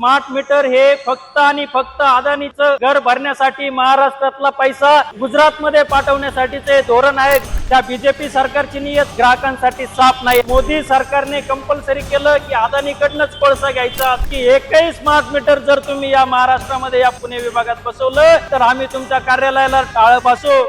Smart meter हे फक्त आणि फक्त अदानीचं घर भरण्यासाठी महाराष्ट्रातला पैसा गुजरात मध्ये पाठवण्यासाठीचे धोरण आहे. त्या बीजेपी सरकारची नियत ग्राहकांसाठी साफ नाही. मोदी सरकारने कंपल्सरी केलं की अदानीकडनंच कोळसा घ्यायचा. की एकही स्मार्ट मीटर जर तुम्ही या महाराष्ट्रामध्ये या पुणे विभागात बसवलं तर आम्ही तुमच्या कार्यालयाला टाळ बसू.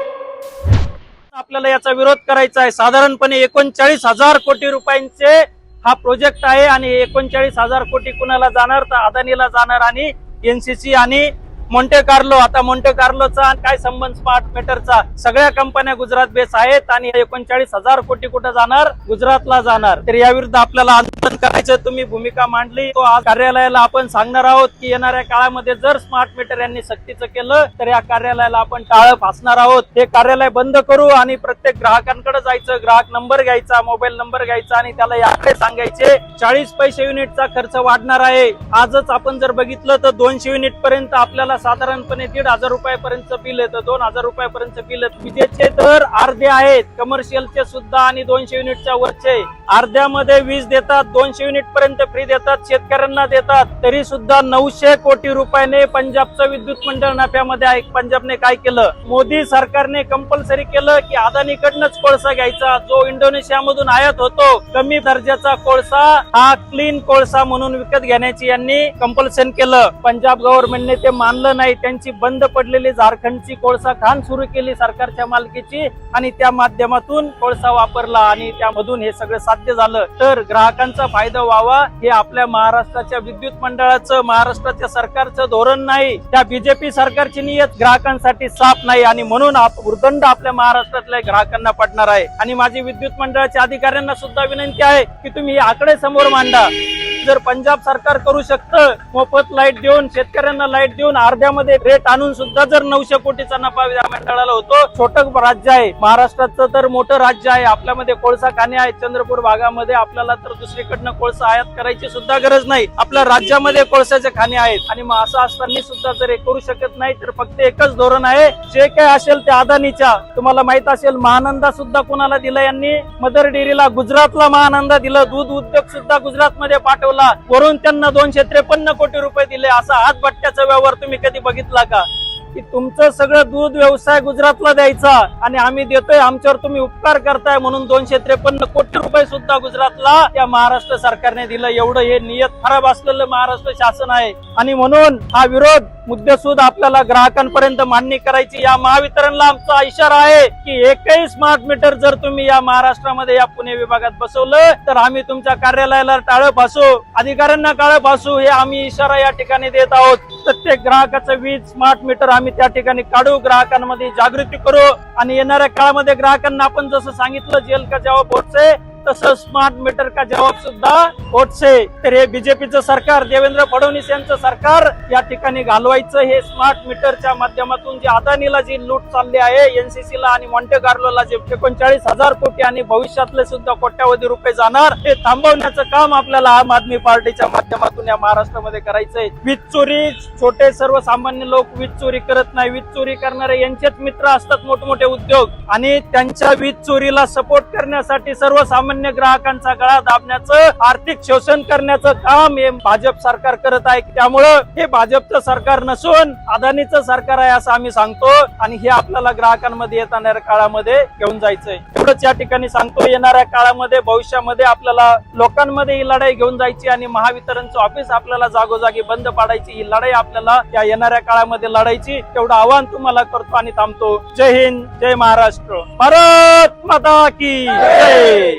आपल्याला याचा विरोध करायचा आहे. साधारणपणे एकोणचाळीस हजार कोटी रुपयांचे हा प्रोजेक्ट आहे आणि एकोणचाळीस हजार कोटी कुणाला जाणार तर अदानीला जाणार आणि एनसीसी आणि मोंटे कार्लो आता मोंटे कार्लोचा काय संबंध स्मार्ट मीटरचा सगळ्या कंपन्या गुजरात बेस आहेत आणि एकोणचाळीस हजार कोटी कुठं जाणार? गुजरातला जाणार. तर याविरुद्ध आपल्याला आंदोलन करायचं तुम्ही भूमिका मांडली. तो आज कार्यालयाला आपण सांगणार आहोत की येणाऱ्या काळामध्ये जर स्मार्ट मीटर यांनी सक्तीचं केलं तर या कार्यालयाला आपण टाळं फासणार आहोत. हे कार्यालय बंद करू आणि प्रत्येक ग्राहकांकडे जायचं. ग्राहक नंबर घ्यायचा मोबाईल नंबर घ्यायचा आणि त्याला याकडे सांगायचे. चाळीस पैसे युनिटचा खर्च वाढणार आहे. आजच आपण जर बघितलं तर दोनशे युनिट पर्यंत आपल्याला साधारणपणे दीड हजार रुपयापर्यंत बिल येतं दोन हजार रुपयापर्यंत बिल विजेचे दर अर्धे आहेत कमर्शियलचे सुद्धा आणि दोनशे युनिटच्या वरचे. अर्ध्यामध्ये वीज देतात दोनशे युनिट पर्यंत फ्री देतात शेतकऱ्यांना देतात. तरी सुद्धा नऊशे कोटी रुपयाने पंजाबचं विद्युत मंडळ नफ्यामध्ये आहे. पंजाबने काय केलं? मोदी सरकारने कंपल्सरी केलं की अदानीकडनंच कोळसा घ्यायचा. जो इंडोनेशियामधून आयात होतो कमी दर्जाचा कोळसा हा क्लीन कोळसा म्हणून विकत घेण्याची यांनी कंपल्सन केलं. पंजाब गव्हर्नमेंटने ते मानलं नाही त्यांची बंद पडलेली झारखंडची कोळसा खाण सुरू केली सरकारच्या मालकीची आणि त्या माध्यमातून कोळसा वापरला आणि त्यामधून हे सगळं साध्य झालं. तर ग्राहकांचा फायदा व्हावा हे आपल्या महाराष्ट्राच्या विद्युत मंडळाचं महाराष्ट्राच्या सरकारचं धोरण नाही. त्या बीजेपी सरकारची नियत ग्राहकांसाठी साफ नाही आणि म्हणून आप- आपल्या महाराष्ट्रातल्या ग्राहकांना पडणार आहे. आणि माझी विद्युत मंडळाच्या अधिकाऱ्यांना सुद्धा विनंती आहे की तुम्ही हे आकडे समोर मांडा. जर पंजाब सरकार करू शकतं मोफत लाइट देऊन शेतकऱ्यांना लाइट देऊन अर्ध्यामध्ये रेट आणून सुद्धा जर नऊशे कोटीचा नफा या मंडळाला होतो छोटं राज्य आहे. महाराष्ट्राचं तर मोठं राज्य आहे. आपल्यामध्ये कोळसा खाणे आहेत. चंद्रपूर भागामध्ये आपल्याला तर दुसरीकडनं कोळसा आयात करायची सुद्धा गरज नाही. आपल्या राज्यामध्ये कोळशाचे खाणे आहेत. आणि मग असं असताना सुद्धा जर हे करू शकत नाही तर फक्त एकच धोरण आहे. जे काय असेल ते अदानीच्या. तुम्हाला माहीत असेल महानंदा सुद्धा कुणाला दिला यांनी? मदर डेअरीला गुजरातला महानंदा दिलं. दूध उद्योग सुद्धा गुजरातमध्ये पाठवला. वरून त्यांना दोनशे त्रेपन्न कोटी रुपये दिले. असा हातभट्ट्याचा व्यवहार तुम्ही कधी बघितला का? की तुमचं सगळं दूध व्यवसाय गुजरातला द्यायचा आणि आम्ही देतोय आमच्यावर तुम्ही उपकार करताय म्हणून दोनशे त्रेपन्न कोटी रुपये सुद्धा गुजरातला या महाराष्ट्र सरकारने दिलं. एवढं हे नियत खराब असलेलं महाराष्ट्र शासन आहे. आणि म्हणून हा विरोध मुद्देसूद आपल्याला ग्राहकांपर्यंत मांडणी करायची. या महावितरणला आमचा इशारा आहे की एकही स्मार्ट मीटर जर तुम्ही या महाराष्ट्रामध्ये या पुणे विभागात बसवलं तर आम्ही तुमच्या कार्यालयाला टाळं फासू अधिकाऱ्यांना काळं फासू हे आम्ही इशारा या ठिकाणी देत आहोत. प्रत्येक ग्राहकाचं वीज स्मार्ट मीटर आम्ही त्या ठिकाणी काढू. ग्राहकांमध्ये जागृती करू. आणि येणाऱ्या काळामध्ये ग्राहकांना आपण जसं सांगितलं जेल का जेव्हा पोहोचे तसं स्मार्ट मीटर का जवाब सुद्धा पोहोचे तर हे बीजेपीचं सरकार देवेंद्र फडणवीस यांचं सरकार या ठिकाणी घालवायचं. हे स्मार्ट मीटरच्या माध्यमातून जे अदानीला जी लूट चालली आहे एनसीसीला आणि मॉन्टे कार्लोला जे एकोणचाळीस हजार कोटी आणि भविष्यातले सुद्धा कोट्यावधी रुपये जाणार हे थांबवण्याचं काम आपल्याला आम आदमी पार्टीच्या माध्यमातून या महाराष्ट्रामध्ये करायचंय. वीज चोरी छोटे सर्वसामान्य लोक वीज चोरी करत नाही. वीज चोरी करणारे यांचेच मित्र असतात मोठमोठे उद्योग. आणि त्यांच्या वीज चोरीला सपोर्ट करण्यासाठी सर्वसामान्य ग्राहकांचा गळा दाबण्याचं आर्थिक शोषण करण्याचं काम हे भाजप सरकार करत आहे. त्यामुळं हे भाजपचं सरकार नसून अदानीचं सरकार आहे असं आम्ही सांगतो आणि हे आपल्याला ग्राहकांमध्ये येणाऱ्या काळामध्ये घेऊन जायचंय. एवढंच या ठिकाणी सांगतो येणाऱ्या काळामध्ये भविष्यामध्ये आपल्याला लोकांमध्ये ही लढाई घेऊन जायची आणि महावितरणचं ऑफिस आपल्याला जागोजागी बंद पाडायची ही लढाई आपल्याला या येणाऱ्या काळामध्ये लढायची तेवढं आव्हान तुम्हाला करतो आणि थांबतो. जय हिंद जय महाराष्ट्र. भारत माता की जय!